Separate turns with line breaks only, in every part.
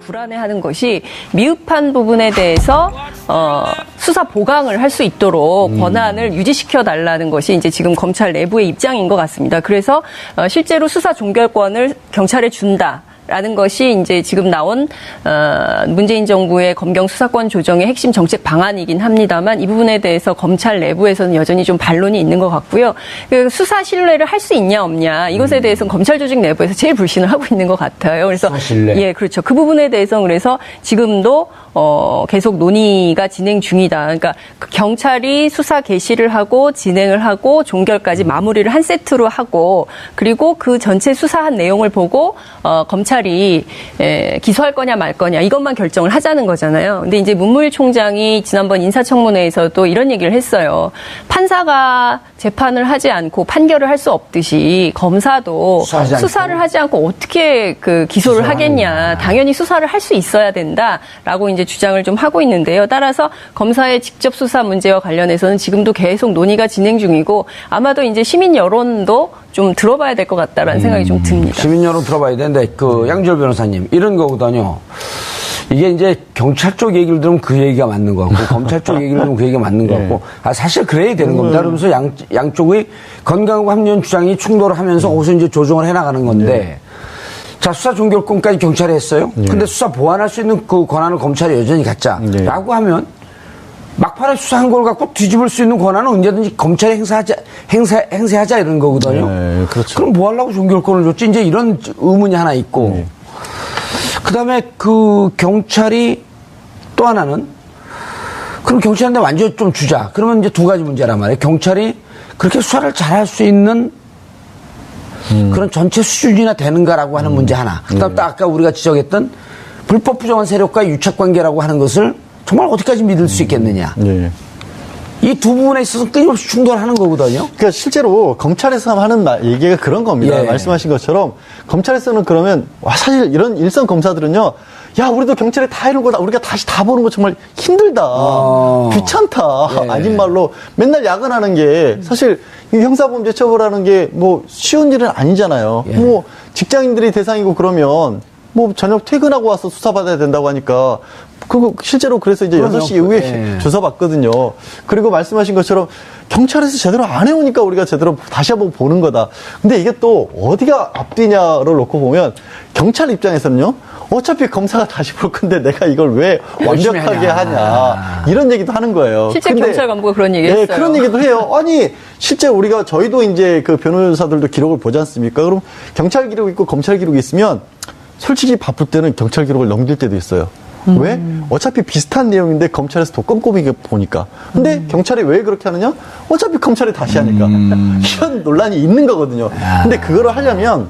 불안해하는 것이 미흡한 부분에 대해서 어, 수사 보강을 할 수 있도록 권한을 유지시켜 달라는 것이 이제 지금 검찰 내부의 입장인 것 같습니다. 그래서 어, 실제로 수사 종결권을 경찰에 준다. 라는 것이 이제 지금 나온 어, 문재인 정부의 검경 수사권 조정의 핵심 정책 방안이긴 합니다만 이 부분에 대해서 검찰 내부에서는 여전히 좀 반론이 있는 것 같고요. 그 수사 신뢰를 할 수 있냐 없냐 이것에 대해서는 검찰 조직 내부에서 제일 불신을 하고 있는 것 같아요. 그래서. 예, 그렇죠. 그 부분에 대해서 그래서 지금도 어, 계속 논의가 진행 중이다. 그러니까 그 경찰이 수사 개시를 하고 진행을 하고 종결까지 마무리를 한 세트로 하고 그리고 그 전체 수사한 내용을 보고 어, 검찰 이 에, 기소할 거냐 말 거냐 이것만 결정을 하자는 거잖아요. 근데 이제 문무일 총장이 지난번 인사청문회에서도 이런 얘기를 했어요. 판사가 재판을 하지 않고 판결을 할 수 없듯이 검사도
수사하지.
수사를 하지 않고 어떻게 그 기소를 하겠냐. 당연히 수사를 할 수 있어야 된다라고 이제 주장을 좀 하고 있는데요. 따라서 검사의 직접 수사 문제와 관련해서는 지금도 계속 논의가 진행 중이고 아마도 이제 시민 여론도 좀 들어봐야 될 것 같다라는 생각이 좀 듭니다.
시민 여론 들어봐야 되는데 그 양지열 변호사님 이런 거거든요. 이게 이제 경찰 쪽 얘기를 들으면 그 얘기가 맞는 것 같고 검찰 쪽 얘기를 들으면 그 얘기가 맞는 것 같고 아 사실 그래야 되는 겁니다. 그러면서 양 양쪽의 건강과 합리적 주장이 충돌을 하면서 거기서 이제 조정을 해 나가는 건데 자 수사 종결권까지 경찰이 했어요. 근데 수사 보완할 수 있는 그 권한을 검찰이 여전히 갖자라고 하면 막판에 수사한 걸 갖고 뒤집을 수 있는 권한은 언제든지 검찰이 행사하자 행사 행사하자 이런 거거든요.
네, 그렇죠.
그럼 뭐 하려고 종결권을 줬지? 이제 이런 의문이 하나 있고.
네.
그 다음에 그 경찰이 또 하나는 그럼 경찰한테 완전 히 좀 주자. 그러면 이제 두 가지 문제란 말이에요. 경찰이 그렇게 수사를 잘 할 수 있는
음.
그런 전체 수준이나 되는가라고 하는 문제 하나. 그
네.
다음 또 아까 우리가 지적했던 불법 부정한 세력과 유착 관계라고 하는 것을 정말 어디까지 믿을 수 있겠느냐.
네.
이 두 부분에 있어서 끊임없이 충돌하는 거거든요.
그러니까 실제로 검찰에서 하는 말, 얘기가 그런 겁니다.
예.
말씀하신 것처럼 검찰에서는 그러면 와 사실 이런 일선 검사들은요. 야 우리도 경찰에 다 이런 거다 우리가 다시 다 보는 거 정말 힘들다
어.
귀찮다
예.
아닌 말로 맨날 야근하는 게 사실 이 형사범죄 처벌하는 게 뭐 쉬운 일은 아니잖아요.
예.
뭐 직장인들이 대상이고 그러면 뭐 저녁 퇴근하고 와서 수사받아야 된다고 하니까 그거 실제로 그래서 이제
그럼요.
6시 이후에
예.
조사받거든요. 그리고 말씀하신 것처럼 경찰에서 제대로 안 해오니까 우리가 제대로 다시 한번 보는 거다. 근데 이게 또 어디가 앞뒤냐를 놓고 보면 경찰 입장에서는요. 어차피 검사가 다시 볼 건데 내가 이걸 왜 완벽하게
하냐.
하냐. 이런 얘기도 하는 거예요.
실제 경찰 간부가 그런 얘기
예,
했어요.
그런 얘기도 해요. 아니, 실제 우리가 저희도 이제 그 변호사들도 기록을 보지 않습니까? 그럼 경찰 기록이 있고 검찰 기록이 있으면 솔직히 바쁠 때는 경찰 기록을 넘길 때도 있어요. 왜? 어차피 비슷한 내용인데 검찰에서 더 꼼꼼히 보니까. 근데 경찰이 왜 그렇게 하느냐? 어차피 검찰이 다시 하니까. 이런 논란이 있는 거거든요. 근데 그거를 하려면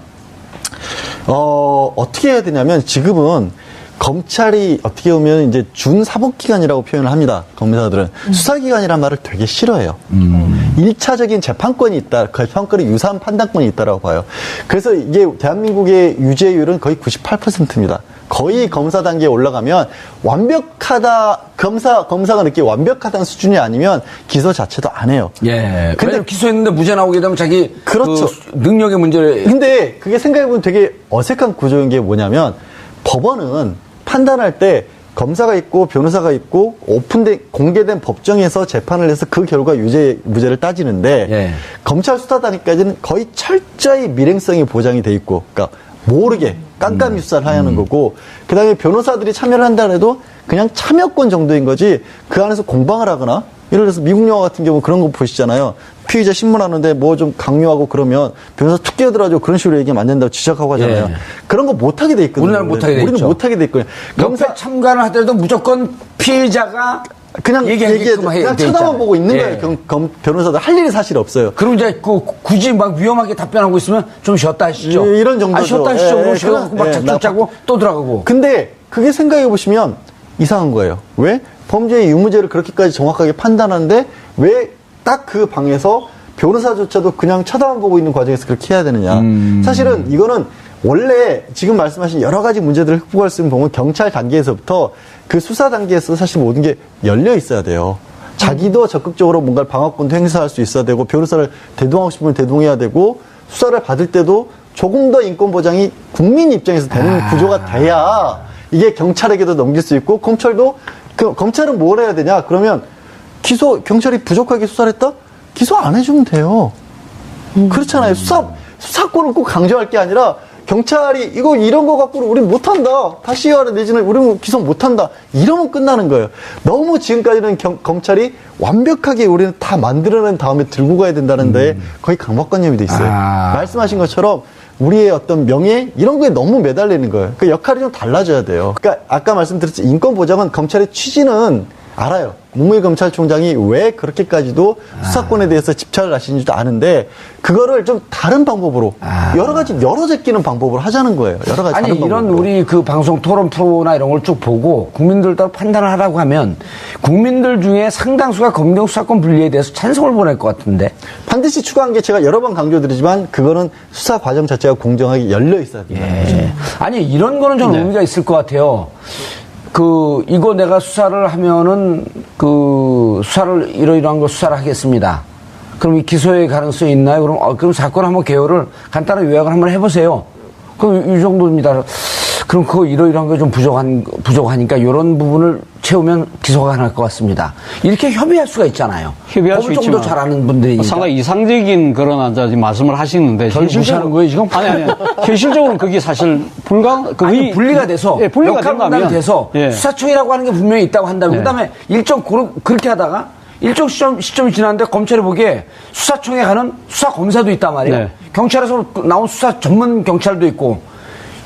어, 어떻게 해야 되냐면 지금은 검찰이 어떻게 보면 이제 준사법기관이라고 표현을 합니다. 검사들은. 수사기관이란 말을 되게 싫어해요. 일차적인 재판권이 있다. 그 재판권이 유사한 판단권이 있다라고 봐요. 그래서 이게 대한민국의 유죄율은 거의 98%입니다. 거의 검사 단계에 올라가면 완벽하다, 검사, 검사가 느끼 완벽하다는 수준이 아니면 기소 자체도 안 해요.
예.
근데
기소했는데 무죄 나오게 되면 자기
그렇죠.
그 능력의 문제를
근데 그게 생각해 보면 되게 어색한 구조인 게 뭐냐면 법원은 판단할 때 검사가 있고 변호사가 있고 오픈된 공개된 법정에서 재판을 해서 그 결과 유죄 무죄를 따지는데
예.
검찰 수사단까지는 거의 철저히 밀행성이 보장이 돼 있고 그러니까 모르게 깜깜이 수사를 하는 거고 그다음에 변호사들이 참여를 한다 해도 그냥 참여권 정도인 거지 그 안에서 공방을 하거나 예를 들어서 미국 영화 같은 경우 그런 거 보시잖아요. 피의자 신문하는데 뭐 좀 강요하고 그러면 변호사 툭 끼어들어가지고 그런 식으로 얘기하면 안 된다고 지적하고 하잖아요.
예.
그런 거 못하게 돼 있거든요.
우리나라는 못하게 돼
우리는
있죠.
못하게 돼 있거든요.
검사 참관을 하더라도 무조건 피해자가
그냥 얘기해
해-
그냥
돼
쳐다만. 보고 있는
예.
거예요. 경- 검- 변호사들 할 일이 사실 없어요.
그리고 이제 그 굳이 막 위험하게 답변하고 있으면 좀 쉬었다 하시죠.
예, 이런 정도죠.
아, 쉬었다 하시죠.
예, 예,
쉬어갖고 막 작전
예,
짜고 또 들어가고.
근데 그게 생각해 보시면 이상한 거예요. 왜? 범죄의 유무죄를 그렇게까지 정확하게 판단하는데 왜 딱 그 방에서 변호사조차도 그냥 쳐다만 보고 있는 과정에서 그렇게 해야 되느냐.
음.
사실은 이거는 원래 지금 말씀하신 여러 가지 문제들을 극복할 수 있는 방법은 경찰 단계에서부터 그 수사 단계에서 사실 모든 게 열려 있어야 돼요. 자기도 적극적으로 뭔가 방어권도 행사할 수 있어야 되고 변호사를 대동하고 싶으면 대동해야 되고 수사를 받을 때도 조금 더 인권 보장이 국민 입장에서 되는 구조가 돼야 이게 경찰에게도 넘길 수 있고 검찰도 그 검찰은 뭘 해야 되냐? 그러면 기소 경찰이 부족하게 수사를 했다? 기소 안 해주면 돼요. 그렇잖아요. 수사 수사권을 꼭 강조할 게 아니라 경찰이 이거 이런 거 갖고는 우리는 못한다. 다시 해라 내지는 우리는 기소 못한다. 이러면 끝나는 거예요. 너무 지금까지는 경- 검찰이 완벽하게 우리는 다 만들어낸 다음에 들고 가야 된다는데 거의 강박관념이 돼 있어요.
아.
말씀하신 것처럼 우리의 어떤 명예 이런 거에 너무 매달리는 거예요. 그 역할이 좀 달라져야 돼요. 그러니까 아까 말씀드렸지 인권 보장은 검찰의 취지는 알아요. 문무일 검찰총장이 왜 그렇게까지도 수사권에 대해서 집착을 하시는지도 아는데 그거를 좀 다른 방법으로 여러 가지 여러 제끼는 방법으로 하자는 거예요. 여러 가지
아니
다른
이런
방법으로.
우리 그 방송 토론 프로나 이런 걸 쭉 보고 국민들 따로 판단을 하라고 하면 국민들 중에 상당수가 검경 수사권 분리에 대해서 찬성을 보낼 것 같은데
반드시 추가한 게 제가 여러 번 강조드리지만 그거는 수사 과정 자체가 공정하게 열려 있어야 거죠.
예. 아니 이런 거는 좀 의미가 있을 것 같아요. 그 이거 내가 수사를 하면은 그 수사를 이러이러한 거 수사를 하겠습니다. 그럼 이 기소의 가능성이 있나요? 그럼 어, 그럼 사건 한번 개요를 간단하게 요약을 한번 해보세요. 그럼 이, 이 정도입니다. 그럼 그거 이러이러한 게 좀 부족한 부족하니까 이런 부분을 채우면 기소가 가능할 것 같습니다. 이렇게 협의할 수가 있잖아요.
협의할 수 있지만
잘하는 분들이니까.
상당히 이상적인 그런 말씀을 하시는데
무시하는 거예요, 지금?
아니 아니 현실적으로는 그게 사실 불가 그게
아니, 분리가 돼서
예, 분리가 된다면
돼서
예.
수사청이라고 하는 게 분명히 있다고 한다면
네.
그다음에 일정 그렇게 하다가 일정 시점, 시점이 지났는데 검찰이 보기에 수사청에 가는 수사 검사도 있단 말이에요.
네.
경찰에서 나온 수사 전문 경찰도 있고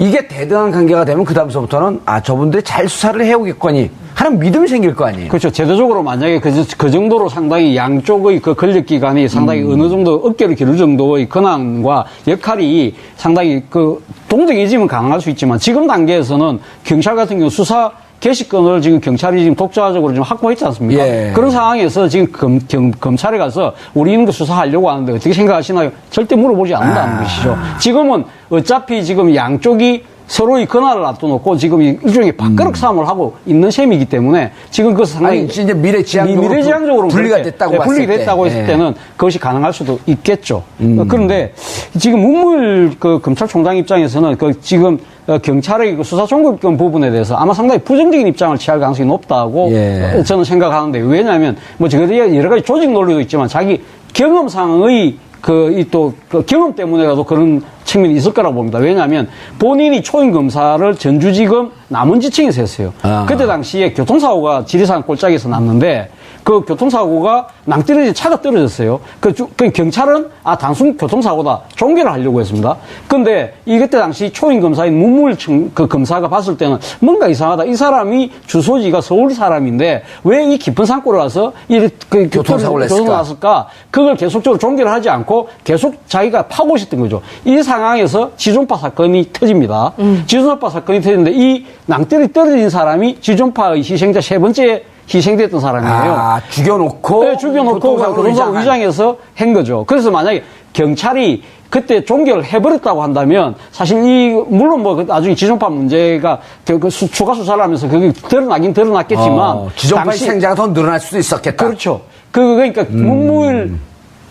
이게 대등한 관계가 되면 그 다음서부터는 아 저분들이 잘 수사를 해오겠거니 하는 믿음이 생길 거 아니에요.
그렇죠. 제도적으로 만약에 그, 그 정도로 상당히 양쪽의 그 권력 기관이 상당히
음.
어느 정도 어깨를 기를 정도의 권한과 역할이 상당히 그 동등해지면 가능할 수 있지만 지금 단계에서는 경찰 같은 경우 수사 개시권을 지금 경찰이 지금 독자적으로 좀 확보했지 않습니까?
예.
그런 상황에서 지금 검, 경- 검찰에 가서 우리는 그 수사하려고 하는데 어떻게 생각하시나요? 절대 물어보지 않는다는
아.
것이죠. 지금은 어차피 지금 양쪽이 서로의 권한을 놔둬놓고 지금 일종의 밥그릇 싸움을 하고 있는 셈이기 때문에 지금 그 상당히
음. 아니, 이제 미래지향적으로
미- 미래지향적으로
분리가
그렇게,
됐다고
예,
봤을
분리가 됐다고
때.
했을
예.
때는 그것이 가능할 수도 있겠죠.
음.
어, 그런데 지금 문무일 그 검찰총장 입장에서는 그 지금 어, 경찰의 그 수사 종급권 부분에 대해서 아마 상당히 부정적인 입장을 취할 가능성이 높다고
예.
어, 저는 생각하는데 왜냐하면 뭐 여러 가지 조직 논리도 있지만 자기 경험상의 그, 이 또, 그 경험 때문에라도 그런 측면이 있을 거라고 봅니다. 왜냐하면 본인이 초임 검사를 전주지검 남원지청에서 했어요.
아.
그때 당시에 교통사고가 지리산 꼴짝에서 났는데 그 교통사고가 낭떠러지 차가 떨어졌어요. 그, 주- 그 경찰은 아 단순 교통사고다 종결을 하려고 했습니다. 근데 이 그때 당시 초임 검사인 문물 청- 그 검사가 봤을 때는 뭔가 이상하다. 이 사람이 주소지가 서울 사람인데 왜 이 깊은 산골에 와서 이그
교통사고를 했을까?
났을까? 그걸 계속적으로 종결을 하지 않고 계속 자기가 파고 싶던 거죠. 이 상황에서 지존파 사건이 터집니다. 지존파 사건이 터지는데 이 낭떠리 떨어진 사람이 지존파의 희생자 세 번째 희생됐던 사람이에요.
아, 죽여놓고
네, 죽여놓고
교통사고.
위장해서 한 거죠. 그래서 만약에 경찰이 그때 종결을 해버렸다고 한다면 사실 이 물론 뭐 나중에 지존파 문제가 그- 그 수- 추가 수사를 하면서 그게 드러나긴 드러났겠지만
어,
당시-
희생자가 더 늘어날 수도 있었겠다.
그렇죠. 그 그러니까
음.
문무일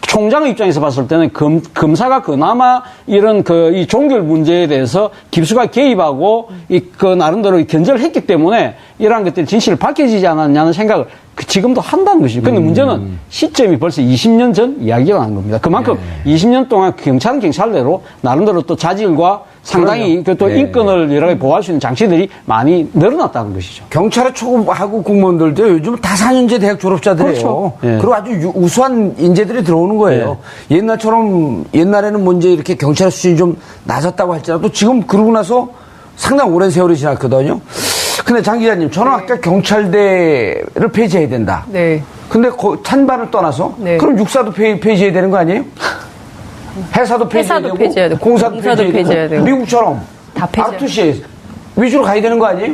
총장의 입장에서 봤을 때는 검, 검사가 그나마 이런 그 이 종결 문제에 대해서 깊숙하게 개입하고 이 그 나름대로 견제를 했기 때문에 이러한 것들이 진실을 밝혀지지 않았냐는 생각을 그 지금도 한다는 것이죠.
음.
근데 문제는 시점이 벌써 20년 전 이야기가 나는 겁니다. 그만큼
네.
20년 동안 경찰은 경찰대로 나름대로 또 자질과 상당히 그또
네.
인권을 여러 가지 보호할 수 있는 장치들이 많이 늘어났다는 것이죠.
경찰의 초급하고 공무원들도 요즘 다 4년제 대학 졸업자들이에요.
그렇죠. 예.
그리고 아주 유- 우수한 인재들이 들어오는 거예요. 옛날처럼 옛날에는 문제 이렇게 경찰 수준이 좀 낮았다고 할지라도 지금 그러고 나서 상당히 오랜 세월이 지났거든요. 근데 장 기자님, 저는 아까 경찰대를 폐지해야 된다.
네.
근데 거- 찬반을 떠나서
네.
그럼 육사도 폐, 폐지해야 되는 거 아니에요? 해사도 폐지해야 되고
폐지해야 되고,
공사도,
공사도
폐지해야,
폐지해야
되고,
되고.
미국처럼
다 폐지해야
R2C 위주로 가야 되는 거 아니에요?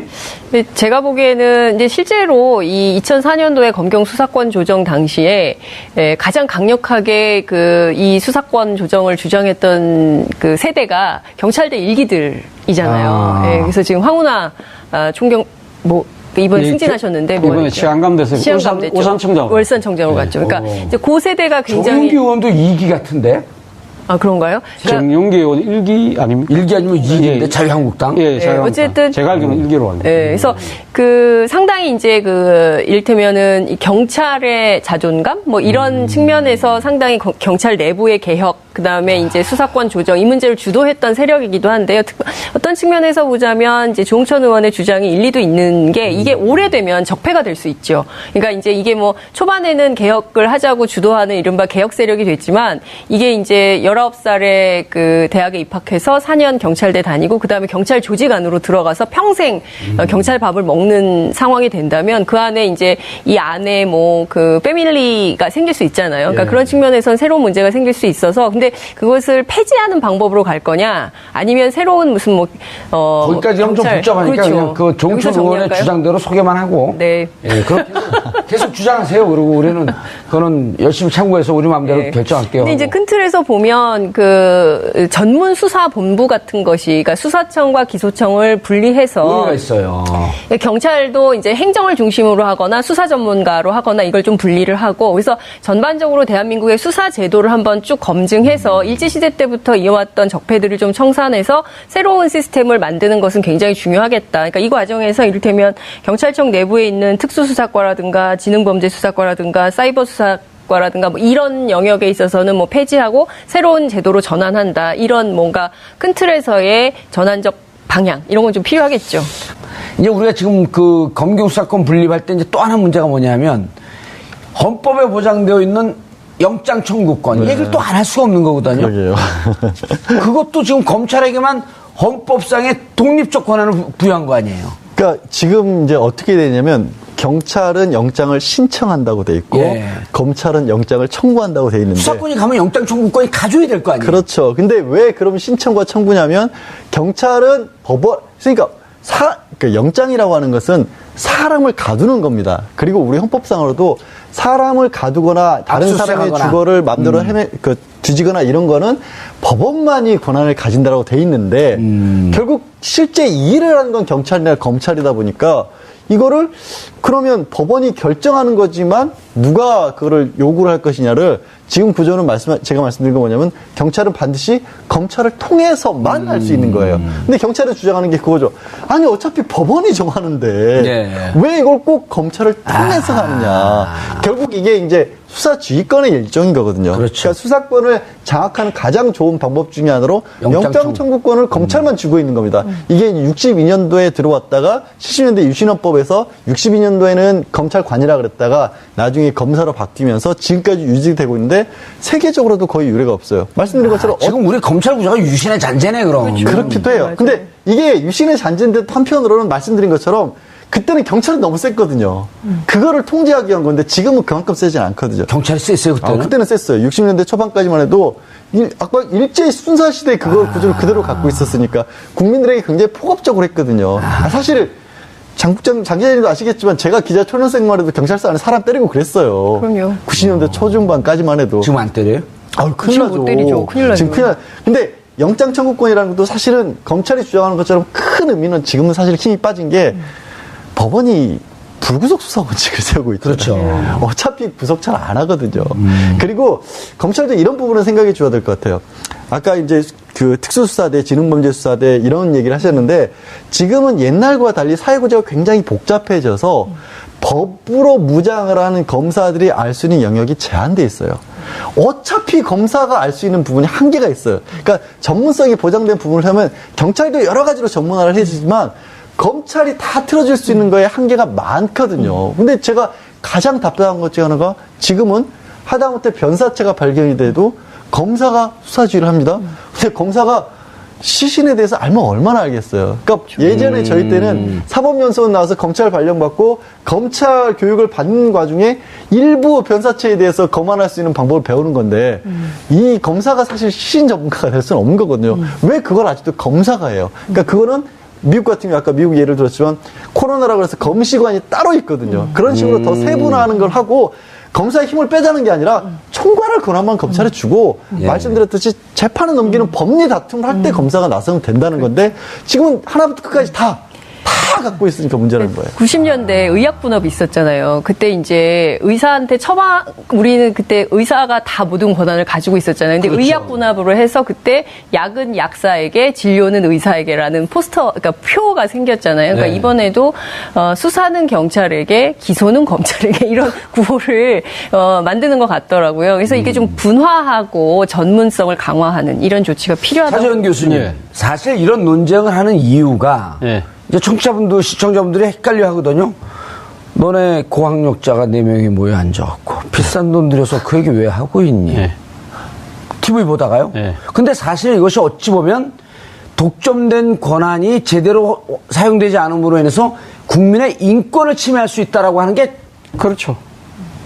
제가 보기에는 이제 실제로 이 2004년도에 검경 수사권 조정 당시에 에, 가장 강력하게 그 이 수사권 조정을 주장했던 그 세대가 경찰대 일기들이잖아요.
아.
예, 그래서 지금 황운하 아, 총경 뭐 이번에
예,
승진하셨는데
이번에
뭐였죠?
시안감돼서
시안감됐죠.
울산- 울산청장.
월산청장으로 갔죠. 그러니까 이제 그 세대가 굉장히
정규 의원도 2기 같은데?
아 그런가요? 그러니까
정용기 의원 일기 아닙니까?
일기 아니면 이기인데
예.
자유한국당?
예, 자
어쨌든-
제가 알기로는 일기로 알고 있습니다.
예, 그래서 그 상당히 이제 그 이를테면은 이 경찰의 자존감 뭐 이런
음.
측면에서 상당히 거- 경찰 내부의 개혁 그 다음에 이제 수사권 조정 이 문제를 주도했던 세력이기도 한데요. 특- 어떤 측면에서 보자면 이제 조홍천 의원의 주장이 일리도 있는 게 이게
음.
오래되면 적폐가 될 수 있죠. 그러니까 이제 이게 뭐 초반에는 개혁을 하자고 주도하는 이른바 개혁 세력이 됐지만 이게 이제 19살에 그 대학에 입학해서 4년 경찰대 다니고 그 다음에 경찰 조직 안으로 들어가서 평생 어, 경찰 밥을 먹는 상황이 된다면 그 안에 이제 이 안에 뭐 그 패밀리가 생길 수 있잖아요. 그러니까
예.
그런 측면에선 새로운 문제가 생길 수 있어서 근데 그것을 폐지하는 방법으로 갈 거냐 아니면 새로운 무슨 뭐 어,
거기까지 하면 좀
경찰-
복잡하니까
그렇죠.
그
여기서
의원의? 주장대로 소개만 하고
네.
예, 그렇게 계속, 주장하세요. 그리고 우리는 그거는 열심히 참고해서 우리 마음대로
네.
결정할게요.
근데 이제 큰 틀에서 보면 그 전문 수사 본부 같은 것이 그러니까 수사청과 기소청을 분리해서
의미가 있어요.
경찰도 이제 행정을 중심으로 하거나 수사 전문가로 하거나 이걸 좀 분리를 하고 그래서 전반적으로 대한민국의 수사 제도를 한번 쭉 검증해 서 일제 시대 때부터 이어왔던 적폐들을 좀 청산해서 새로운 시스템을 만드는 것은 굉장히 중요하겠다. 그러니까 이 과정에서 이를테면 경찰청 내부에 있는 특수수사과라든가 지능범죄수사과라든가 사이버 수사 과라든가 뭐 이런 영역에 있어서는 뭐 폐지하고 새로운 제도로 전환한다. 이런 뭔가 큰 틀에서의 전환적 방향 이런 건 좀 필요하겠죠.
이제 우리가 지금 그 검경 수사권 분립할 때 이제 또 하나 문제가 뭐냐면 헌법에 보장되어 있는 영장 청구권 이 얘기를 또 안 할 수가 없는 거거든요. 그것도 지금 검찰에게만 헌법상의 독립적 권한을 부- 부여한 거 아니에요.
그러니까 지금 이제 어떻게 되냐면 경찰은 영장을 신청한다고 돼 있고
예.
검찰은 영장을 청구한다고 돼 있는데
수사권이 가면 영장 청구권이 가져야 될 거 아니에요.
그렇죠. 근데 왜 그럼 신청과 청구냐면 경찰은 법원 그러니까 사, 그 영장이라고 하는 것은 사람을 가두는 겁니다. 그리고 우리 헌법상으로도 사람을 가두거나 다른 사람의. 주거를 마음대로 헤매 그 뒤지거나 이런 거는 법원만이 권한을 가진다라고 돼 있는데 결국 실제 이 일을 하는 건 경찰이나 검찰이다 보니까 이거를 그러면 법원이 결정하는 거지만 누가 그거를 요구를 할 것이냐를 지금 구조는 말씀 제가 말씀드린 건 뭐냐면 경찰은 반드시 검찰을 통해서만 할수 있는 거예요. 근데 경찰이 주장하는 게 그거죠. 아니 어차피 법원이 정하는데
네.
왜 이걸 꼭 검찰을 통해서 하느냐. 결국 이게 이제 수사 지휘권의 일종인 거거든요.
그렇죠.
러니까 수사권을 장악하는 가장 좋은 방법 중에 하나로
영장
영장,
청구.
청구권을 검찰만 쥐고 있는 겁니다. 이게 62년도에 들어왔다가 70년대 유신헌법에서 62년도에는 검찰관이라 그랬다가 나중에 검사로 바뀌면서 지금까지 유지되고 있는데 세계적으로도 거의 유례가 없어요. 말씀드린 것처럼 어-
지금 우리 검찰 구조가 유신의 잔재네 그럼.
그렇기도 해요.
맞아요.
근데 이게 유신의 잔재인데 한편으로는 말씀드린 것처럼 그때는 경찰이 너무 셌거든요. 그거를 통제하기 위한 건데 지금은 그만큼 세진 않거든요.
경찰이 셌어요
아,
그때는.
그때는 셌어요. 60년대 초반까지만 해도 일, 아까 일제 순사 시대 그걸 구조를 그대로 갖고 있었으니까 국민들에게 굉장히 폭압적으로 했거든요. 아, 사실 장국장 장기자님도 아시겠지만 제가 기자 초년생만 해도 경찰서 안에 사람 때리고 그랬어요.
그럼요.
90년대 초중반까지만 해도
지금 안 때려요?
아유, 큰일
지금
나죠.
못 때리죠. 큰일 나죠.
지금 큰일 나. 근데 영장 청구권이라는 것도 사실은 검찰이 주장하는 것처럼 큰 의미는 지금은 사실 힘이 빠진 게 법원이 불구속 수사 원칙을 세우고 있잖아요.
그렇죠.
어차피 구속 잘 안 하거든요. 그리고 검찰도 이런 부분은 생각해 줘야 될 것 같아요. 아까 이제 그 특수수사대, 지능범죄수사대 이런 얘기를 하셨는데 지금은 옛날과 달리 사회구조가 굉장히 복잡해져서 법으로 무장을 하는 검사들이 알 수 있는 영역이 제한돼 있어요. 어차피 검사가 알 수 있는 부분이 한계가 있어요. 그러니까 전문성이 보장된 부분을 하면 경찰도 여러 가지로 전문화를 해주지만 검찰이 다 틀어줄 수 있는 거에 한계가 많거든요. 근데 제가 가장 답답한 것 중에 하나가 지금은 하다못해 변사체가 발견이 돼도 검사가 수사지휘를 합니다. 근데 검사가 시신에 대해서 알면 얼마나 알겠어요. 그러니까 예전에 저희 때는 사법연수원 나와서 검찰 발령받고 검찰 교육을 받는 과중에 일부 변사체에 대해서 검안할 수 있는 방법을 배우는 건데 이 검사가 사실 시신 전문가가 될 수는 없는 거거든요. 왜 그걸 아직도 검사가 해요? 그러니까 그거는 미국 같은 경우 아까 미국 예를 들었지만 코로나라고 해서 검시관이 따로 있거든요. 그런 식으로 더 세분화하는 걸 하고 검사의 힘을 빼자는 게 아니라 총괄할 권한만 검찰에 주고
예.
말씀드렸듯이 재판을 넘기는 법리 다툼을 할 때 검사가 나서면 된다는 건데 지금은 하나부터 끝까지 다, 다다 갖고 있으니까 문제라는 거예요.
90년대 의학 분업이 있었잖아요. 그때 이제 의사한테 처방 우리는 그때 의사가 다 모든 권한을 가지고 있었잖아요. 근데 의학 분업으로 해서 그때 약은 약사에게 진료는 의사에게라는 포스터 그러니까 표가 생겼잖아요. 그러니까
네.
이번에도 어, 수사는 경찰에게 기소는 검찰에게 이런 구호를 어, 만드는 것 같더라고요. 그래서 이게 좀 분화하고 전문성을 강화하는 이런 조치가 필요하다고
차재현 교수님,
예.
사실 이런 논쟁을 하는 이유가
예.
이제 청취자분들, 시청자분들이 헷갈려 하거든요. 너네 고학력자가 네 명이 모여 앉아갖고 비싼 돈 들여서 그 얘기 왜 하고 있니?
예.
TV 보다가요.
예.
근데 사실 이것이 어찌 보면 독점된 권한이 제대로 사용되지 않음으로 인해서 국민의 인권을 침해할 수 있다라고 하는 게
그렇죠.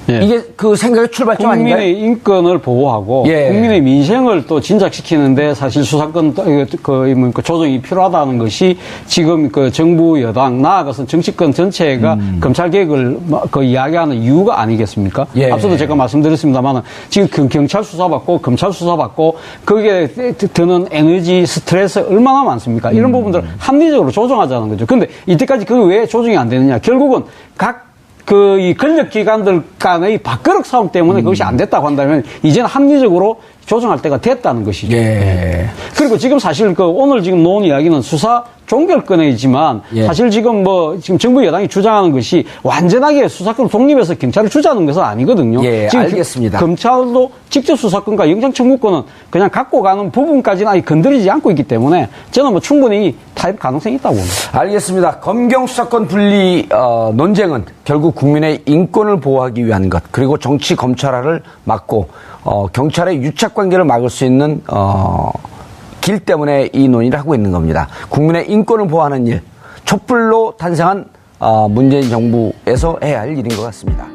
예.
이게 그 생각의 출발점 아닌가요?
국민의 인권을 보호하고
예.
국민의 민생을 또 진작시키는데 사실 수사권 그, 뭐, 그 조정이 필요하다는 것이 지금 그 정부 여당 나아가서 정치권 전체가 검찰 개혁을 막그 이야기하는 이유가 아니겠습니까?
음. 예.
앞서도 제가 말씀드렸습니다만은 지금 경- 경찰 수사받고 검찰 수사받고 거기에 드는 에너지 스트레스 얼마나 많습니까?
음.
이런 부분들을 합리적으로 조정하자는 거죠. 근데 이때까지 그 왜 조정이 안 되느냐? 결국은 각 그 이 권력 기관들 간의 밥그릇 싸움 때문에 그것이 안 됐다고 한다면 이제는 합리적으로 조정할 때가 됐다는 것이죠.
예.
그리고 지금 사실 그 오늘 지금 놓은 이야기는 수사 종결권이지만
예.
사실 지금 뭐 지금 정부 여당이 주장하는 것이 완전하게 수사권 독립해서 경찰을 주자는 것은 아니거든요.
예,
지금
알겠습니다.
검찰도 직접 수사권과 영장 청구권은 그냥 갖고 가는 부분까지는 아직 건드리지 않고 있기 때문에 저는 뭐 충분히 타협 가능성이 있다고 봅니다.
알겠습니다. 검경 수사권 분리 어, 논쟁은 결국 국민의 인권을 보호하기 위한 것 그리고 정치 검찰화를 막고 어, 경찰의 유착 관계를 막을 수 있는 어, 길 때문에 이 논의를 하고 있는 겁니다. 국민의 인권을 보호하는 일 촛불로 탄생한 어, 문재인 정부에서 해야 할 일인 것 같습니다.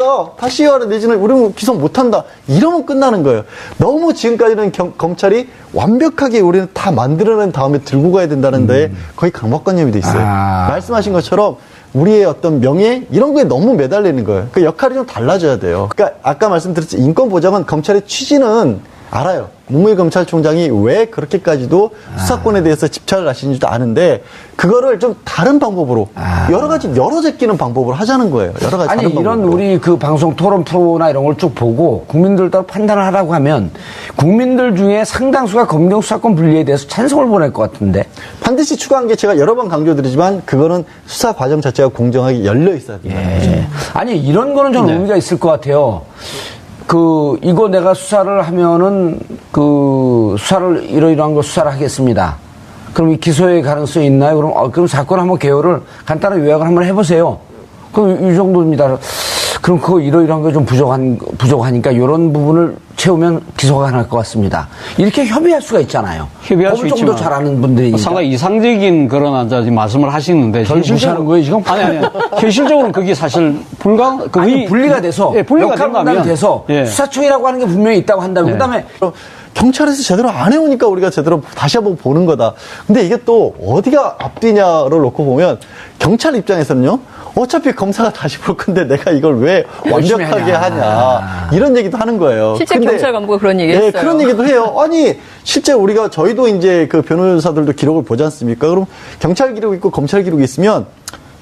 어, 다시 하라 내지는 우리는 기소 못한다 이러면 끝나는 거예요. 너무 지금까지는 경- 검찰이 완벽하게 우리는 다 만들어낸 다음에 들고 가야 된다는데 거의 강박관념이 돼 있어요.
아.
말씀하신 것처럼 우리의 어떤 명예 이런 거에 너무 매달리는 거예요. 그 역할이 좀 달라져야 돼요. 그러니까 아까 말씀드렸듯이 인권 보장은 검찰의 취지는 알아요. 문무일 검찰총장이 왜 그렇게까지도 수사권에 대해서 집착을 하시는지도 아는데 그거를 좀 다른 방법으로 여러 가지 여러 제끼는 방법으로 하자는 거예요. 여러 가지
아니 이런
방법으로.
우리 그 방송 토론 프로나 이런 걸 쭉 보고 국민들 따로 판단을 하라고 하면 국민들 중에 상당수가 검경 수사권 분리에 대해서 찬성을 보낼 것 같은데
반드시 추가한 게 제가 여러 번 강조드리지만 그거는 수사 과정 자체가 공정하게 열려 있어야 된다.
예. 아니 이런 거는 좀 의미가 있을 것 같아요. 그 이거 내가 수사를 하면은 그 수사를 이러이러한 거 수사를 하겠습니다. 그럼 이 기소의 가능성이 있나요? 그럼 어, 그럼 사건 한번 개요를 간단한 요약을 한번 해보세요. 그럼 이 정도입니다. 그럼 그거 이러이러한 게좀 부족한 부족하니까 이런 부분을 채우면 기소가 가능할 것 같습니다. 이렇게 협의할 수가 있잖아요.
협의할 수 있지만
잘하는 분들이니까.
상당히 이상적인 그런 이제 말씀을 하시는데
무시하는 거예요, 지금?
아니 아니 현실적으로는 그게 사실 불가 그게
아니, 분리가 돼서
예, 분리가 된다면
돼서
예.
수사청이라고 하는 게 분명히 있다고 한다면
네.
그다음에
어, 경찰에서 제대로 안 해오니까 우리가 제대로 다시 한번 보는 거다. 근데 이게 또 어디가 앞뒤냐를 놓고 보면 경찰 입장에서는요. 어차피 검사가 다시 볼 건데 내가 이걸 왜 완벽하게
하냐.
하냐. 이런 얘기도 하는 거예요.
실제
근데-
경찰 간부가 그런 얘기
예,
했어요.
그런 얘기도 해요. 아니, 실제 우리가 저희도 이제 그 변호사들도 기록을 보지 않습니까? 그럼 경찰 기록이 있고 검찰 기록이 있으면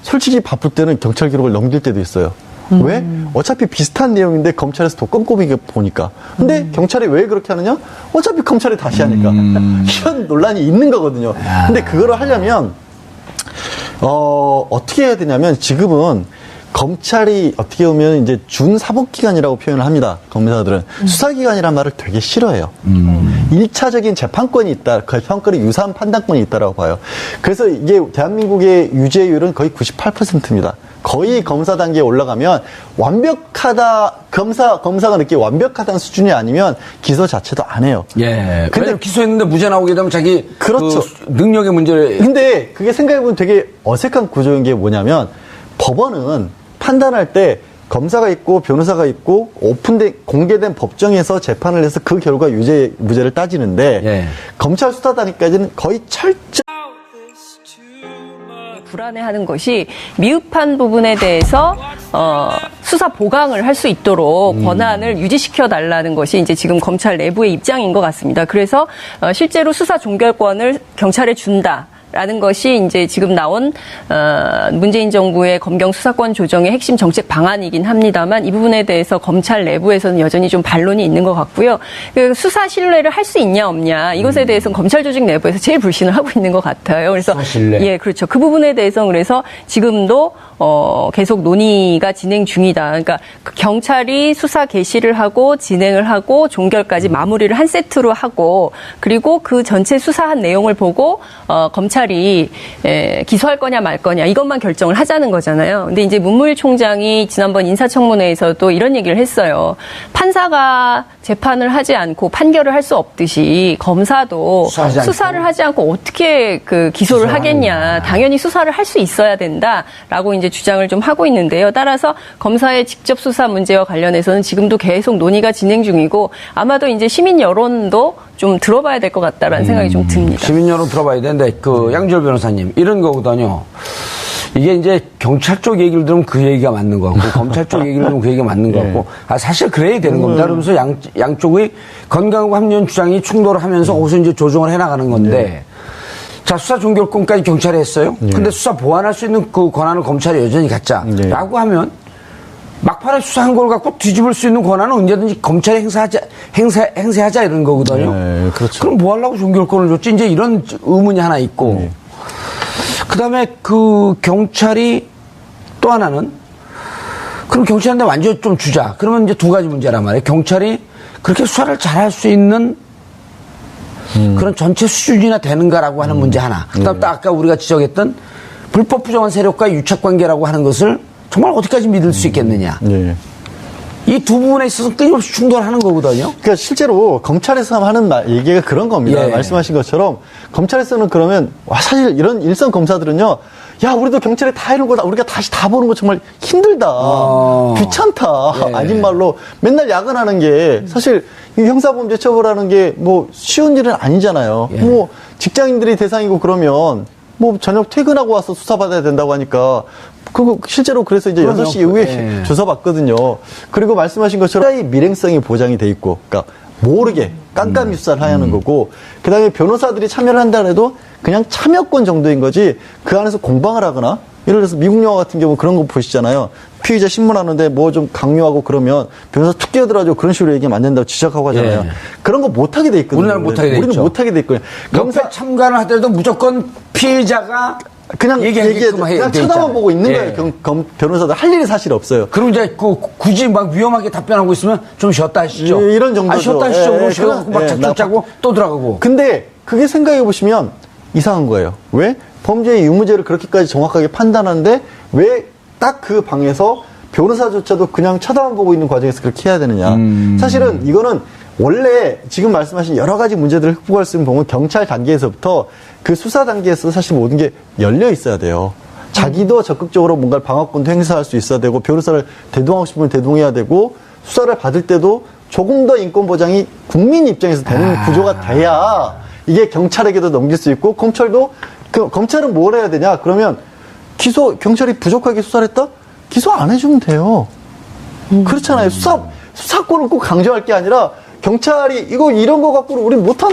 솔직히 바쁠 때는 경찰 기록을 넘길 때도 있어요. 왜? 어차피 비슷한 내용인데 검찰에서 더 꼼꼼하게 보니까. 근데 경찰이 왜 그렇게 하느냐? 어차피 검찰이 다시 하니까. 이런 논란이 있는 거거든요. 근데 그거를 하려면 어, 어떻게 해야 되냐면 지금은 검찰이 어떻게 보면 이제 준사법기관이라고 표현을 합니다. 검사들은. 수사기관이란 말을 되게 싫어해요. 일차적인 재판권이 있다. 그 재판권이 유사한 판단권이 있다라고 봐요. 그래서 이게 대한민국의 유죄율은 거의 98%입니다. 거의 검사 단계에 올라가면 완벽하다, 검사, 검사가 느끼기 완벽하다는 수준이 아니면 기소 자체도 안 해요.
예.
근데
근데 기소했는데 무죄 나오게 되면 자기
그렇죠.
그 능력의 문제를
근데 그게 생각해 보면 되게 어색한 구조인 게 뭐냐면 법원은 판단할 때 검사가 있고 변호사가 있고 오픈된 공개된 법정에서 재판을 해서 그 결과 유죄 무죄를 따지는데
예.
검찰 수사 단계까지는 거의 철저
불안해하는 것이 미흡한 부분에 대해서 어, 수사 보강을 할 수 있도록 권한을 유지시켜 달라는 것이 이제 지금 검찰 내부의 입장인 것 같습니다. 그래서 어, 실제로 수사 종결권을 경찰에 준다. 라는 것이 이제 지금 나온 어, 문재인 정부의 검경 수사권 조정의 핵심 정책 방안이긴 합니다만 이 부분에 대해서 검찰 내부에서는 여전히 좀 반론이 있는 것 같고요. 그 수사 신뢰를 할 수 있냐 없냐 이것에 대해서는 검찰 조직 내부에서 제일 불신을 하고 있는 것 같아요. 그래서
수사 신뢰.
예, 그렇죠. 그 부분에 대해서 그래서 지금도 어, 계속 논의가 진행 중이다. 그러니까 그 경찰이 수사 개시를 하고 진행을 하고 종결까지 마무리를 한 세트로 하고 그리고 그 전체 수사한 내용을 보고 어, 검찰 이 에, 기소할 거냐 말 거냐 이것만 결정을 하자는 거잖아요. 근데 이제 문무일 총장이 지난번 인사청문회에서도 이런 얘기를 했어요. 판사가 재판을 하지 않고 판결을 할 수 없듯이 검사도
수사하지 않고.
수사를 하지 않고 어떻게 그 기소를
기소를
하겠냐. 당연히 수사를 할 수 있어야 된다라고 이제 주장을 좀 하고 있는데요. 따라서 검사의 직접 수사 문제와 관련해서는 지금도 계속 논의가 진행 중이고 아마도 이제 시민 여론도 좀 들어봐야 될 것 같다라는 생각이 좀 듭니다.
시민 여론 들어봐야 되는데 그 양지열 변호사님 이런 거거든요. 이게 이제 경찰 쪽 얘기를 들으면 그 얘기가 맞는 거 같고 검찰 쪽 얘기를 들으면 그 얘기가 맞는 거 같고 아 사실 그래야 되는 겁니다. 그러면서 양 양쪽의 건강과 합리적 주장이 충돌하면서 거기서 이제 조정을 해 나가는 건데 자 수사 종결권까지 경찰이 했어요. 근데 수사 보완할 수 있는 그 권한을 검찰이 여전히 갖자라고 하면 막판에 수사한 걸 갖고 뒤집을 수 있는 권한은 언제든지 검찰이 행사하자 행사 행사하자 이런 거거든요.
네, 그렇죠.
그럼 뭐 하려고 종결권을 줬지? 이제 이런 의문이 하나 있고.
네.
그 다음에 그 경찰이 또 하나는 그럼 경찰한테 완전히 좀 주자. 그러면 이제 두 가지 문제란 말이에요. 경찰이 그렇게 수사를 잘할 수 있는
음.
그런 전체 수준이나 되는가라고 하는 문제 하나. 그
네.
다음 또 아까 우리가 지적했던 불법 부정한 세력과의 유착 관계라고 하는 것을 정말 어디까지 믿을 수 있겠느냐.
예.
이두 부분에 있어서 끊임없이 충돌하는 거거든요.
그러니까 실제로 검찰에서 하는 말, 얘기가 그런 겁니다.
예.
말씀하신 것처럼 검찰에서는 그러면 와 사실 이런 일선 검사들은요. 야 우리도 경찰에 다 이런 거다 우리가 다시 다 보는 거 정말 힘들다
어.
귀찮다
예.
아닌 말로 맨날 야근하는 게 사실 이 형사범죄 처벌하는 게 뭐 쉬운 일은 아니잖아요.
예.
뭐 직장인들이 대상이고 그러면 뭐 저녁 퇴근하고 와서 수사받아야 된다고 하니까 그거 실제로 그래서 이제
그럼요.
6시 이후에
예.
조사받거든요. 그리고 말씀하신 것처럼 이 밀행성이 보장이 돼 있고, 그러니까 모르게 깜깜이 수사를 하는 거고, 그 다음에 변호사들이 참여를 한다 해도 그냥 참여권 정도인 거지, 그 안에서 공방을 하거나, 예를 들어서 미국 영화 같은 경우 그런 거 보시잖아요. 피의자 신문하는데 뭐 좀 강요하고 그러면 변호사 툭 끼어들어가지고 그런 식으로 얘기하면 안 된다고 지적하고 하잖아요.
예.
그런 거 못하게 돼 있거든요.
우리나라 못하게 돼
우리는
있죠.
못하게 돼 있거든요.
검사 참가를 하더라도 무조건 피해자가
그냥 얘기해, 그냥
돼
쳐다만. 보고 있는
예.
거예요. 경- 검- 변호사들 할 일이 사실 없어요.
그리고 이제 그 굳이 막 위험하게 답변하고 있으면 좀 쉬었다 하시죠.
예, 이런 정도죠.
아, 쉬었다 하시죠.
예,
쉬어갖고 막
예,
작작
나-
짜고 또 들어가고.
근데 그게 생각해 보시면 이상한 거예요. 왜? 범죄의 유무죄를 그렇게까지 정확하게 판단하는데 왜 딱 그 방에서 변호사조차도 그냥 쳐다만 보고 있는 과정에서 그렇게 해야 되느냐. 사실은 이거는 원래 지금 말씀하신 여러 가지 문제들을 극복할 수 있는 방법은 경찰 단계에서부터 그 수사 단계에서 사실 모든 게 열려 있어야 돼요. 자기도 적극적으로 뭔가 방어권도 행사할 수 있어야 되고 변호사를 대동하고 싶으면 대동해야 되고 수사를 받을 때도 조금 더 인권 보장이 국민 입장에서 되는 구조가 돼야 이게 경찰에게도 넘길 수 있고 검찰도 그 검찰은 뭘 해야 되냐? 그러면 기소 경찰이 부족하게 수사를 했다? 기소 안 해주면 돼요. 그렇잖아요. 수사 수사권을 꼭 강조할 게 아니라 경찰이 이거 이런 거 갖고는 우리 못한